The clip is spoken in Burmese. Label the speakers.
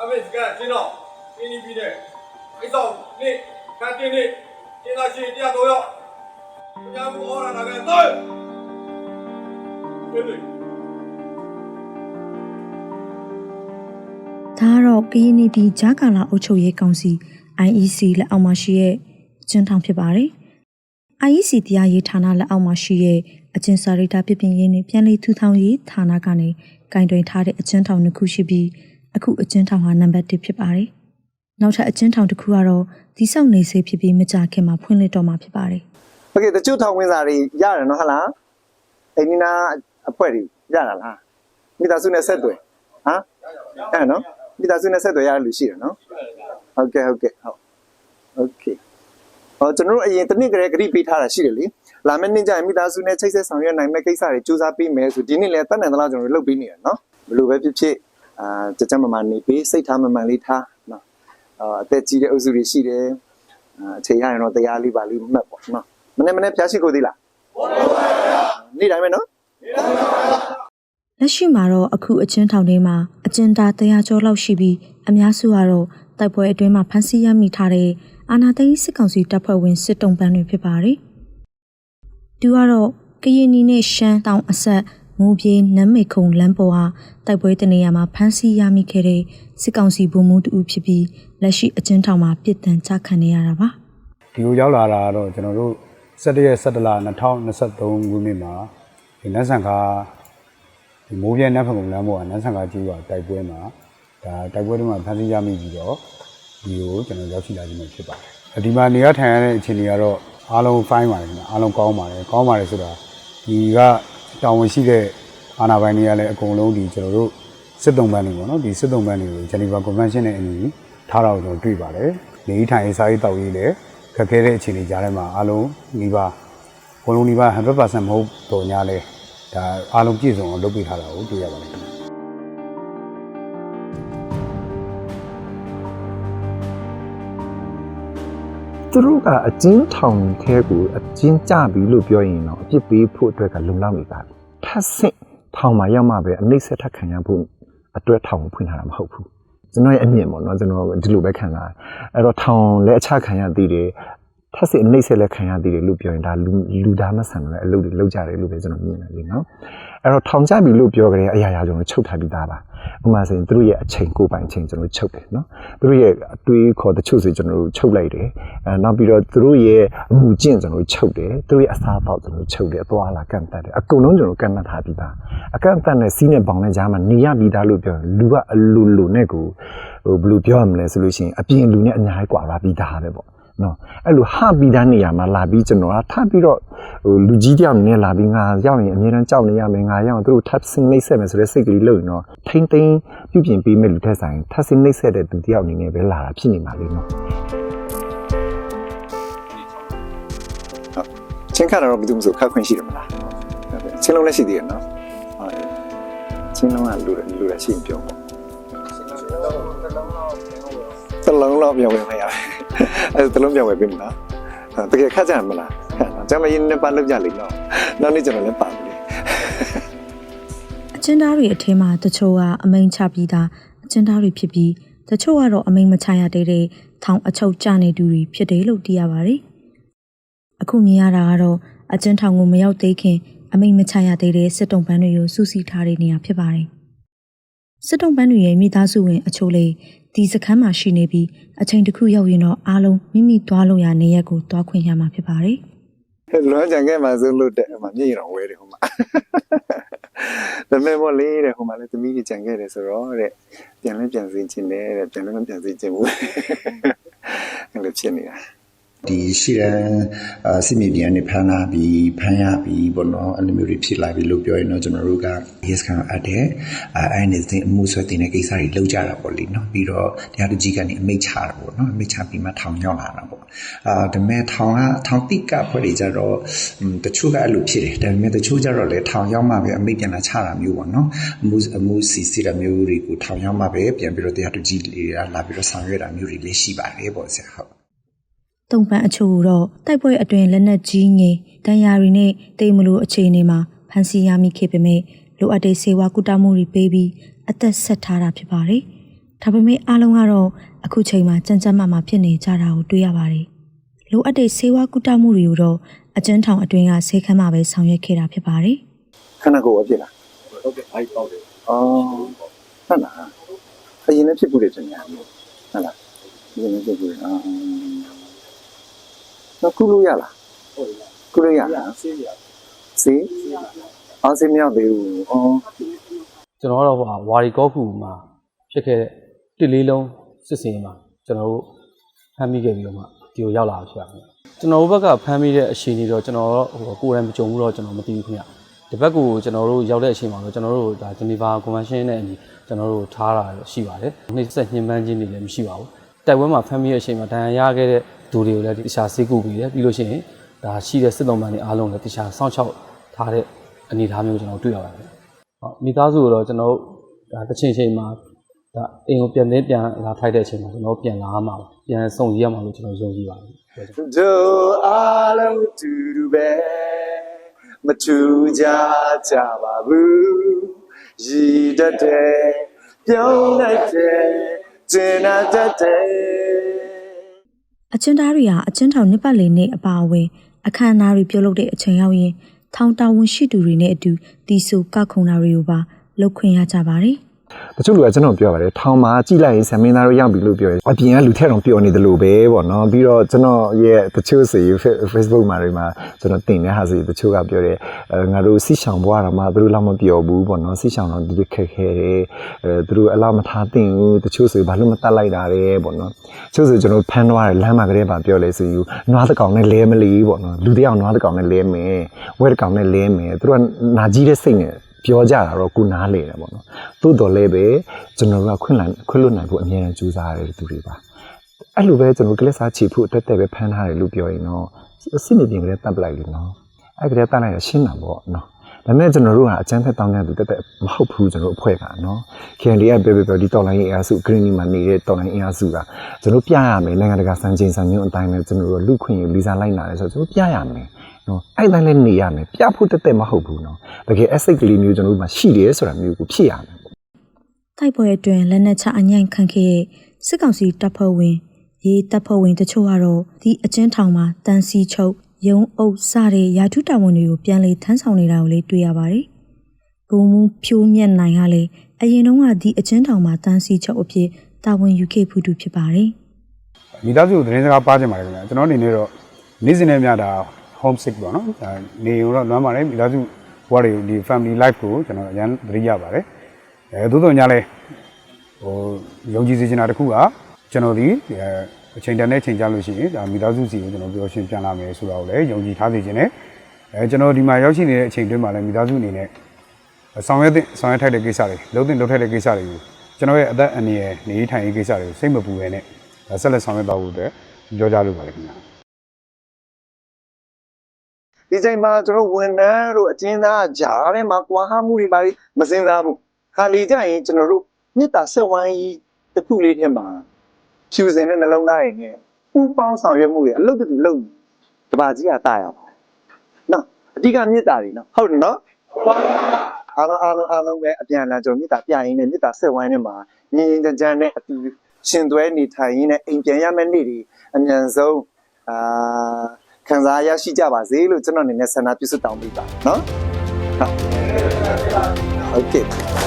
Speaker 1: အမေစကန်ကျင်းတော့အင်းဒီပြီးတဲ့အိဆောင်နေ့ကန်တင်းနေ့ကျင်းသားရှိတရားတော်ရောက်ဘုရားဘူးဟောရတာကတော့ပြေးပြေး
Speaker 2: ဒါကတော့ကရင်နီပြည်ဂျာကာလာအုပ်ချုပ်ရေးကောင်စီ IEC လက်အောက်မှာရှိရဲ့အကျဉ်းထောင်ဖြစ်ပါတယ်။ IEC တရားရေးဌာနလက်အောက်မှာရှိတဲ့အကျဉ်းစာရိတာပြပြင်ရေးနှင့်ပြန်လည်ထူထောင်ရေးဌာနကနေကင်တွင်ထားတဲ့အကျဉ်းထောင်တစ်ခုရှိပြီးအခုအကျဉ်းထောင်ဟာနံပါတ်1ဖြစ်ပါတယ်။နောက်ထပ်အကျဉ်းထောင်တစ်ခုကတော့ဒီဆောင်နေစေဖြစ်ပြီးမကြခင်မှာဖွင့်လှစ်တော့မှာဖြစ်ပါတယ်။
Speaker 3: Okay တချို့ထောင်ဝင်စာတွေရတယ်နော်ဟလား။အိန္ဒိနာအဖွဲ့တွေရတာလား။မိသားစုနဲ့ဆက်သွယ်ဟမ်အဲ့နော်မိသားစုနဲ့ဆက်သွယ်ရတဲ့လူရှိတယ်နော်။ဟုတ်ကဲ့ဟုတ်ကဲ့ဟုတ်။ Okay ကျွန်တော်တို့အရင်တစ်နှစ်ကလေးဂရိပေးထားတာရှိတယ်လေလာမယ့်နှစ်ကျရင်မိသားစုနဲ့ချိတ်ဆက်ဆောင်ရွက်နိုင်မယ့်ကိစ္စတွေစူးစမ်းပေးမယ်ဆိုဒီနှစ်လည်းတတ်နိုင်သလားကျွန်တော်တို့လုပ်ပေးနေတယ်နော်ဘယ်လိုပဲဖြစ်ဖြစ်အာကြကြမမနေပေးစိတ်ထားမမှန်လေးထားနော်အာအသက်ကြီးတဲ့အုပ်စုတွေရှိတယ်အာအချိန်ရရင်တော့တရားလေးပါလေးမှတ်ပေါ့နော်မနေ့မနေ့ဖျားရှိကိုသေးလားဟုတ်ပါဘူးဗျာနေ့တိုင်းပဲနော်
Speaker 2: လက်ရှိမှာတော့အခုအကျဉ်းထောင်ထဲမှာအကျဉ်းသားတရားကျော်လောက်ရှိပြီးအများစုကတော့တိုက်ပွဲအတွင်းမှာဖမ်းဆီးရမိထားတဲ့ အာနာသိန်းစစ်ကောင်စီတပ်ဖွဲ့ဝင်စစ်တုံးပန်းတွေဖြစ်ပါတယ်။သူကတော့ကရင်နီနဲ့ရှမ်းတောင်အဆက်မူပြေနမ်းမေခုံလမ်းပေါ်ဟာတိုက်ပွဲတနေရာမှာဖမ်းဆီးရမိခဲ့တဲ့စစ်ကောင်စီဗိုလ်မှူးတူဖြစ်ပြီးလက်ရှိအကျဉ်းထောင်မှာပြစ်ဒဏ်ချခံနေရတာပါ။
Speaker 4: ဒီကိုရောက်လာတာကတော့ကျွန်တော်တို့17ရက်17လ2023ခုနှစ်မှာဒီနတ်ဆန်ခါဒီမိုးပြဲနတ်ဖကုံလမ်းပေါ်ကနတ်ဆန်ခါကြီးကတိုက်ပွဲမှာဒါတိုက်ပွဲတွေမှာဖမ်းဆီးရမိပြီးတော့ ဒီကိုကျွန်တော်ရောက်ရှိလာခြင်းပဲဖြစ်ပါတယ်ဒီမှာနေရထိုင်ရတဲ့အခြေအနေကတော့အားလုံး fine ပါတယ်ခင်ဗျအားလုံးကောင်းပါတယ်ကောင်းပါတယ်ဆိုတာဒီကတာဝန်ရှိတဲ့အာဏာပိုင်တွေကလည်းအကုန်လုံးဒီကျွန်တော်တို့စစ်တုံးပန်းတွေပေါ့နော်ဒီစစ်တုံးပန်းတွေကို Geneva Convention နဲ့အညီထားတာကိုကျွန်တော်တွေ့ပါတယ်နေထိုင်ရေးစားရေးတောက်ရေးလည်းခက်ခဲတဲ့အခြေအနေကြားထဲမှာအားလုံးနှီးပါဘုံလုံးနှီးပါ100%မဟုတ်တော့ညာလဲဒါအားလုံးပြည့်စုံအောင်လုပ်ပေးထားတာကိုတွေ့ရပါတယ်
Speaker 5: သူတို့ကအကျဉ်းထောင်ထဲကိုအကျဉ်းကြပြီလို့ပြောရင်တော့အပြစ်ပေးဖို့အတွက်ကလုံလောက်နေပါပြီထပ်ဆင့်ထောင်မှာရောက်မှပဲအနှိမ့်ဆက်ထပ်ခံရဖို့အတွက်ထောင်ကိုဖွင့်ထားတာမဟုတ်ဘူးကျွန်တော်ရဲ့အမြင်ပေါ့နော်ကျွန်တော်ဒီလိုပဲခံစားတယ်အဲ့တော့ထောင်လည်းအချခံရသေးတယ်ထပ်ဆင့်အနှိမ့်ဆက်လည်းခံရသေးတယ်လို့ပြောရင်ဒါလူလူသားမဆန်တဲ့အလုပ်တွေလုပ်ကြတယ်လို့ပဲကျွန်တော်မြင်တယ်လေနော် အဲ့တော့ထောင်ကျပြီလို့ပြောကြတဲ့အရာရာကျွန်တော်ချုပ်ထားပြီးသားပါဥပမာဆိုရင်သူတို့ရဲ့အချိန်ကိုပိုင်အချိန်ကျွန်တော်ချုပ်တယ်နော်သူတို့ရဲ့အတွေးခေါ်တချို့စီကျွန်တော်ချုပ်လိုက်တယ်အဲနောက်ပြီးတော့သူတို့ရဲ့အမှုကျင့်ကျွန်တော်ချုပ်တယ်သူတို့ရဲ့အစားအသောက်ကျွန်တော်ချုပ်တယ်အသွာလာကန့်တတ်တယ်အကုန်လုံးကျွန်တော်ကန့်တတ်ထားပြီးသားအကန့်တတ်နဲ့စီးနဲ့ပေါင်နဲ့ကြားမှာနေရပြီးသားလို့ပြောရင်လူကအလူလူနဲ့ကိုဟိုဘယ်လိုပြောရမလဲဆိုလို့ရှိရင်အပြင်လူနဲ့အများကြီးကွာပါပြီးသားပဲပေါ့ နော်အဲ့လိုဟပြီးသားနေရာမှာလာပြီးကျွန်တော်ကထပ်ပြီးတော့ဟိုလူကြီးတယောက်အနေနဲ့လာပြီးငါရောက်ရင်အများတန်းကြောက်နေရမယ်ငါရောက်ရင်သူတို့ထပ်ဆင်းနှိမ့်ဆက်မယ်ဆိုတဲ့စိတ်ကလေးလို့ရင်တော့ထိမ့်သိမ်းပြုပြင်ပေးမဲ့လူထက်ဆိုင်ထပ်ဆင်းနှိမ့်ဆက်တဲ့သူတယောက်အနေနဲ့ပဲလာတာဖြစ်နေမှာလေနော်
Speaker 3: ချင်းခါတော့ဘယ်သူမှဆိုခက်ခွင့်ရှိတယ်မလားချင်းလုံးလည်းရှိသေးတယ်နော်ဟုတ်တယ်ချင်းလုံးကလူတယ်လူတယ်ရှိရင်ပြောပေါ့တလုံးတော့ပြောဝင်မရ အဲ့တလုံးပြောဝင်ပြီမလားတကယ်ခက်ကြမလားခက်နော်ကျမရင်နဲ့ပါလောက်ကြလိမ့်နော်နောက်နေ့ကျွန်တော်လည်းပါပြီ
Speaker 2: အကျဉ်းသားတွေအထင်းမှာတချို့ကအမိန်ချပြီးသားအကျဉ်းသားတွေဖြစ်ပြီးတချို့ကတော့အမိန်မချရသေးတဲ့ထောင်အချုပ်ကျနေသူတွေဖြစ်တယ်လို့သိရပါတယ်။အခုမြင်ရတာကတော့အကျဉ်းထောင်ကိုမရောက်သေးခင်အမိန်မချရသေးတဲ့စစ်တုံးပန်းတွေကိုစူးစီးထားတဲ့နေရာဖြစ်ပါတယ်။စစ်တုံးပန်းတွေရဲ့မိသားစုဝင်အချို့လေး ဒီစခန်းမှာရှိနေပြီးအချိန်တစ်ခုရောက်ရင်တော့အားလုံးမိမိသွားလို့ရနေရက်ကိုသွားခွင့်ရမှာဖြစ်ပါတယ်။
Speaker 3: လွမ်းကြံခဲ့မှာဆိုလို့တဲ့ဟိုမှာမျက်ရည်တော့ဝဲတယ်ဟိုမှာဒါပေမဲ့မို့လေးတဲ့ဟိုမှာလည်းသမီးကြီးကြံခဲ့တယ်ဆိုတော့တဲ့ပြန်လဲပြန်စီခြင်းတယ်တဲ့ပြန်လဲမပြန်စီခြင်းဘူးအဲ့လိုဖြစ်နေတာ
Speaker 6: ဒီရှိရန်အာစစ်မြေပြန်နေဖမ်းလာပြီးဖမ်းရပြီးပေါ့နော်အဲ့လိုမျိုးတွေဖြစ်လာပြီလို့ပြောရင်တော့ကျွန်တော်တို့က yes ခံအပ်တယ်အဲအဲ့ဒီတဲ့အမှုဆွဲတင်တဲ့ကိစ္စတွေလုပ်ကြတာပေါ့လေနော်ပြီးတော့တရားသူကြီးကနေအမိတ်ချတာပေါ့နော်အမိတ်ချပြီးမှထောင်ရောက်လာတာပေါ့အာဒါပေမဲ့ထောင်ကထောင်တိကဖွဲ့တွေကြတော့อืมတချို့ကအဲ့လိုဖြစ်တယ်ဒါပေမဲ့တချို့ကြတော့လေထောင်ရောက်မှပဲအမိတ်ပြန်လာချတာမျိုးပေါ့နော်အမှုအမှုစီစီတာမျိုးတွေကိုထောင်ရောက်မှပဲပြန်ပြီးတော့တရားသူကြီးတွေကလာပြီးတော့ဆောင်ရွက်တာမျိုးတွေလည်းရှိပါတယ်ပေါ့ဆရာဟုတ်
Speaker 2: တုံပန်းအချို့တော့တိုက်ပွဲအတွင်းလက်နက်ကြီးငိမ်တန်ရာရီနဲ့တိမ်မလို့အခြေအနေမှာဖမ်းဆီးရမိခဲ့ပေမဲ့လိုအပ်တဲ့ဆေးဝါးကုသမှုတွေပေးပြီးအသက်ဆက်ထားတာဖြစ်ပါတယ်။ဒါပေမဲ့အားလုံးကတော့အခုချိန်မှာကြမ်းကြမ်းမာမာဖြစ်နေကြတာကိုတွေ့ရပါတယ်။လိုအပ်တဲ့ဆေးဝါးကုသမှုတွေကိုတော့အကျဉ်းထောင်အတွင်းကဆေးခန်းမှာပဲဆောင်ရွက်ခဲ့တာဖြစ်ပါတယ်။
Speaker 3: ခဏကိုယ်အဖြစ်လား
Speaker 1: ဟုတ်ကဲ့အဲ့ပေါက်တယ်
Speaker 3: အော်ဟုတ်လားအရင်လည်းဖြစ်ဘူးလေတင်ညာဟုတ်လားအရင်လည်းဖြစ်ဘူးလေအာ တော့ကုလို့ရလား
Speaker 1: ဟုတ်တယ်
Speaker 3: ကုလို့ရလား
Speaker 1: ဆေးရ
Speaker 3: စေးအောင်စေးမရောက်သေးဘူးအော်
Speaker 7: ကျွန်တော်ကတော့ဟိုဟာဝါရီကောခုမှာဖြစ်ခဲ့တဲ့တစ်လေးလုံးစစ်စင်မှာကျွန်တော်တို့ဖမ်းမိခဲ့ပြီးတော့မှဒီကိုရောက်လာတာဖြစ်ပါတယ်ကျွန်တော်တို့ဘက်ကဖမ်းမိတဲ့အချိန်ကြီးတော့ကျွန်တော်တို့ဟိုကိုယ်တိုင်မကြုံဘူးတော့ကျွန်တော်မသိဘူးခင်ဗျဒီဘက်ကိုကျွန်တော်တို့ရောက်တဲ့အချိန်မှာတော့ကျွန်တော်တို့ဒါဂျနီဗာကွန်ဗင်းရှင်းနဲ့အညီကျွန်တော်တို့ထားတာရှိပါတယ်နှိမ့်ဆက်ညှဉ်းပန်းခြင်းတွေလည်းမရှိပါဘူးတိုက်ပွဲမှာဖမ်းမိတဲ့အချိန်မှာဒဏ်ရာရခဲ့တဲ့ သူတွေကိုလည်းတခြားဆေးကုပြီးတယ်ပြီးလို့ရှိရင်ဒါရှိတဲ့စစ်သုံးပန်းတွေအားလုံးလည်းတခြားစောင့်ရှောက်ထားတဲ့အနေအထားမျိုးကျွန်တော်တွေ့ရပါတယ်ဟုတ်မိသားစုကိုတော့ကျွန်တော်တို့ဒါတစ်ချိန်ချိန်မှာဒါအိမ်ကိုပြန်နေပြန်လာထိုက်တဲ့အချိန်မှာကျွန်တော်တို့ပြန်လာမှာပါပြန်送ရမှာလို့ကျွန်တော်ယုံကြည်ပါတယ်ပြောချင်
Speaker 3: ဒိုအားလုံးတူတူပဲမထူကြကြပါဘူးရည်တတ်တယ်ပြောင်းလိုက်တယ်ကျင်နာတတ်တယ်
Speaker 2: အကျဉ်းသားတွေဟာအကျဉ်းထောင်နှစ်ပတ်လည်နေ့အပါအဝင်အခမ်းအနားတွေပြုလုပ်တဲ့အချိန်ရောက်ရင်ထောင်တာဝန်ရှိသူတွေနဲ့အတူတီးဆိုကောက်ခုံတာတွေကိုပါလုပ်ခွင့်ရကြပါတယ်။
Speaker 5: တချို့လူကကျွန်တော်ပြောပါတယ်ထောင်မှာကြိလိုက်ရင်ဆမင်းသားတို့ရောက်ပြီလို့ပြောတယ်အပြင်ကလူထက်တော့ပြောနေတယ်လို့ပဲပေါ့နော်ပြီးတော့ကျွန်တော်ရဲ့တချို့စီ Facebook မှာတွေမှာကျွန်တော်တင်တဲ့ဟာစီတချို့ကပြောတယ်အဲငါတို့စီဆောင်ဘွားတော့မှသူတို့လောက်မပြောဘူးပေါ့နော်စီဆောင်တော့ဒီခက်ခဲတယ်အဲသူတို့အလားမထားတင်ဘူးတချို့ဆိုဘာလို့မတတ်လိုက်တာလဲပေါ့နော်တချို့ဆိုကျွန်တော်ဖမ်းသွားတယ်လမ်းမှာကလေးပါပြောလဲဆိုယူနွားတကောင်နဲ့လဲမလီပေါ့နော်လူတယောက်နွားတကောင်နဲ့လဲမယ်ဝဲတကောင်နဲ့လဲမယ်သူတို့ကနာကြီးတဲ့စိတ်နဲ့ ပြောကြတာတော့ကိုနားလေတယ်ပေါ့နော်သို့တော်လည်းပဲကျွန်တော်တို့ကခွင့်လန်ခွင့်လွတ်နိုင်ဖို့အမြဲတမ်းကြိုးစားရတဲ့သူတွေပါအဲ့လိုပဲကျွန်တော်ကလစ်စားချီဖို့တက်တက်ပဲဖမ်းထားတယ်လို့ပြောရင်တော့အစ်နေပြင်ကလေးတပ်ပလိုက်လို့နော်အဲ့ကလေးတပ်လိုက်ရရှင်းတာပေါ့နော်ဒါပေမဲ့ကျွန်တော်တို့ကအကျန်းဖက်တောင်းတဲ့သူတက်တက်မဟုတ်ဘူးကျွန်တော်အဖွဲ့ကနော် KND ကပြောပြောဒီတော်လိုင်းအင်အားစု Green မှာနေတဲ့တော်လိုင်းအင်အားစုကကျွန်တော်ပြရမယ်နိုင်ငံတကာစံချိန်စံညွှန်းအတိုင်းနဲ့ကျွန်တော်တို့လူခွင့်ရလီစာလိုက်နာတယ်ဆိုတော့ကျွန်တော်ပြရမယ် နော်အဲ့တိုင်းလည်းနေရမယ်ပြဖို့တက်တက်မဟုတ်ဘူးနော်တကယ် asset ကလေးမျိုးကျွန်တော်တို့မှာရှိတယ်ဆိုတာမျိုးကိုဖြစ်ရမယ်
Speaker 2: တိုက်ပွဲအတွင်းလက်နက်ချအညံ့ခံခဲ့တဲ့စစ်ကောင်စီတပ်ဖွဲ့ဝင်ရေးတပ်ဖွဲ့ဝင်တချို့ကတော့ဒီအကျဉ်းထောင်မှာတန်စီချုပ်ရုံးအုပ်စတဲ့ရာထူးတာဝန်တွေကိုပြန်လည်ထမ်းဆောင်နေတာကိုလည်းတွေ့ရပါတယ်။ဘုံမူဖြိုးမြက်နိုင်ကလည်းအရင်တုန်းကဒီအကျဉ်းထောင်မှာတန်စီချုပ်အဖြစ်တာဝန်ယူခဲ့ဖူးသူဖြစ်ပါတယ်။
Speaker 4: မိသားစုကိုသတင်းစကားပါချင်ပါတယ်ခင်ဗျာကျွန်တော်အနေနဲ့တော့နေ့စဉ်နဲ့မျှတာ home sick ပေါ့နော်ဒါနေရင်တော့လွမ်းပါတယ်မိသားစုဘဝတွေဒီ family life ကိုကျွန်တော်အရင်သတိရပါတယ်အဲသို့တော်ညာလဲဟိုယုံကြည်စေချင်တာတစ်ခုကကျွန်တော်ဒီအဲအချိန်တန်တဲ့အချိန်ကြလို့ရှိရင်ဒါမိသားစုစီကိုကျွန်တော်ပြောရှင်းပြန်လာမယ်ဆိုတာကိုလည်းယုံကြည်ထားစေချင်တယ်အဲကျွန်တော်ဒီမှာရောက်ရှိနေတဲ့အချိန်တွင်းမှာလည်းမိသားစုအနေနဲ့ဆောင်ရွက်တဲ့ဆောင်ရွက်ထိုက်တဲ့ကိစ္စတွေလုပ်တဲ့လုပ်ထိုက်တဲ့ကိစ္စတွေကိုကျွန်တော်ရဲ့အသက်အန္တရာယ်နေထိုင်ရေးကိစ္စတွေကိုစိတ်မပူဘဲနဲ့ဒါဆက်လက်ဆောင်ရွက်သွားဖို့အတွက်ပြောကြလို့ပါလေခင်ဗျာ
Speaker 3: ဒီချိန်မှာကျွန်တော်ဝန်ထမ်းတို့အကျဉ်းသားကြားထဲမှာကွာဟမှုတွေပါလိမစင်စားဘူးခါလီကြရင်ကျွန်တော်တို့မြစ်တာဆက်ဝိုင်းကြီးတစ်ခုလေးထဲမှာဖြူစင်တဲ့နှလုံးသားတွေနဲ့ပူပေါင်းဆောင်ရွက်မှုတွေအလုပ်တူလုပ်တပါကြီးကတာရပါနော်အဓိကမြစ်တာတွေနော်ဟုတ်တယ်နော်အားလုံးအားလုံးအားလုံးပဲအပြန်အလှန်ကျွန်တော်မြစ်တာပြရင်းနဲ့မြစ်တာဆက်ဝိုင်းထဲမှာငင်းငင်းကြမ်းကြမ်းနဲ့အတူရှင်သွဲနေထိုင်ရင်းနဲ့အိမ်ပြန်ရမယ့်နေ့တွေအမြန်ဆုံးအာ ခံစားရရှိကြပါစေလို့ကျွန်တော်အနေနဲ့ဆန္ဒပြုဆုတောင်းပေးပါเนาะဟုတ်ကဲ့